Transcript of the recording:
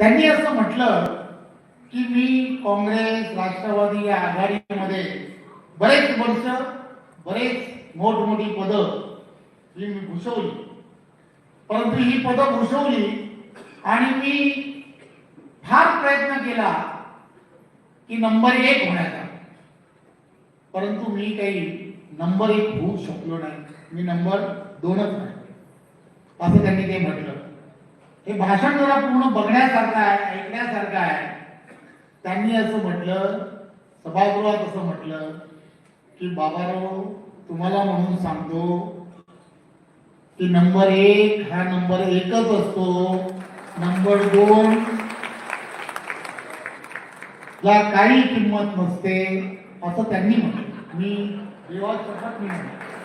त्यांनी असं म्हटलं की मी काँग्रेस राष्ट्रवादी या आघाडीमध्ये बरेच वर्ष बरेच मोठमोठी पदं ही मी भूषवली. परंतु ही पदं भूषवली आणि मी फार प्रयत्न केला की नंबर एक होण्याचा. परंतु मी काही नंबर एक होऊ शकलो नाही. मी नंबर दोनच नाही. असं त्यांनी ते म्हटलं. हे भाषण जरा पूर्ण बघण्यासारखं आहे ऐकण्यासारखं आहे. त्यांनी असं म्हटलं सभागृहात असं म्हटलं की बाबाराव तुम्हाला म्हणून सांगतो की नंबर एक हा नंबर एकच असतो. नंबर दोन ला काही किंमत नसते असं त्यांनी म्हटलं. मी रिवाज कसा नाही म्हणतो